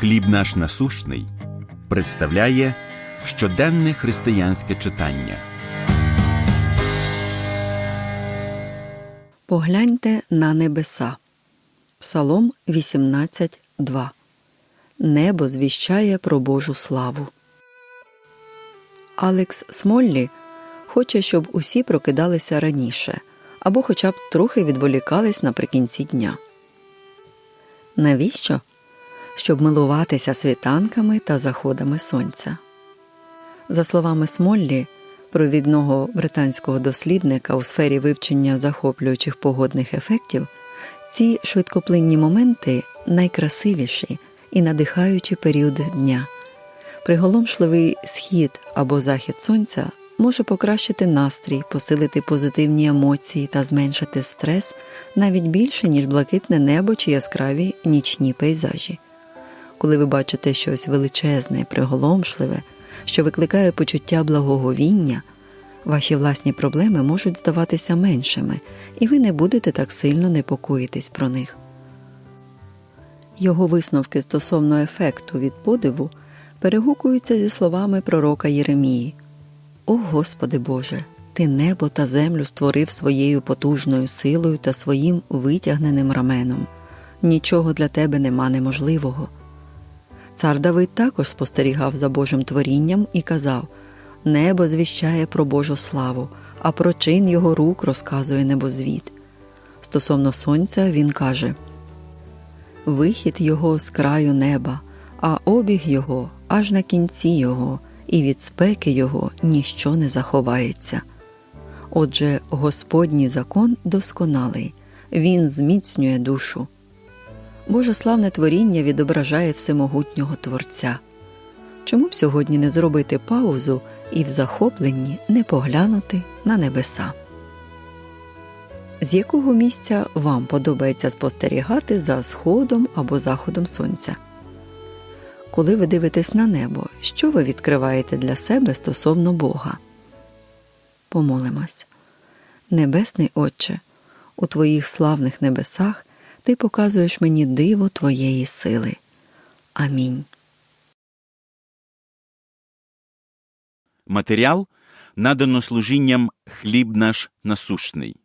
Хліб наш насущний представляє щоденне християнське читання. Погляньте на небеса. Псалом 18.2. Небо звіщає про Божу славу. Алекс Смоллі хоче, щоб усі прокидалися раніше або хоча б трохи відволікались наприкінці дня. Навіщо? Щоб милуватися світанками та заходами сонця. За словами Смоллі, провідного британського дослідника у сфері вивчення захоплюючих погодних ефектів, ці швидкоплинні моменти найкрасивіші і надихаючі періоди дня. Приголомшливий схід або захід сонця може покращити настрій, посилити позитивні емоції та зменшити стрес навіть більше, ніж блакитне небо чи яскраві нічні пейзажі. Коли ви бачите щось величезне, приголомшливе, що викликає почуття благоговіння, ваші власні проблеми можуть здаватися меншими, і ви не будете так сильно непокоїтись про них. Його висновки стосовно ефекту від подиву перегукуються зі словами пророка Єремії О Господи Боже, Ти небо та землю створив своєю потужною силою та своїм витягненим раменом. Нічого для тебе нема неможливого. Цар Давид також спостерігав за Божим творінням і казав Небо звіщає про Божу славу, а про чин його рук розказує небозвід. Стосовно сонця він каже Вихід його з краю неба, а обіг його аж на кінці його, і від спеки його ніщо не заховається. Отже, Господній закон досконалий, він зміцнює душу. Боже славне творіння відображає всемогутнього Творця. Чому б сьогодні не зробити паузу і в захопленні не поглянути на небеса? З якого місця вам подобається спостерігати за сходом або заходом сонця? Коли ви дивитесь на небо, що ви відкриваєте для себе стосовно Бога? Помолимось. Небесний Отче, у Твоїх славних небесах ти показуєш мені диво Твоєї сили. Амінь. Матеріал надано служінням хліб наш насущний.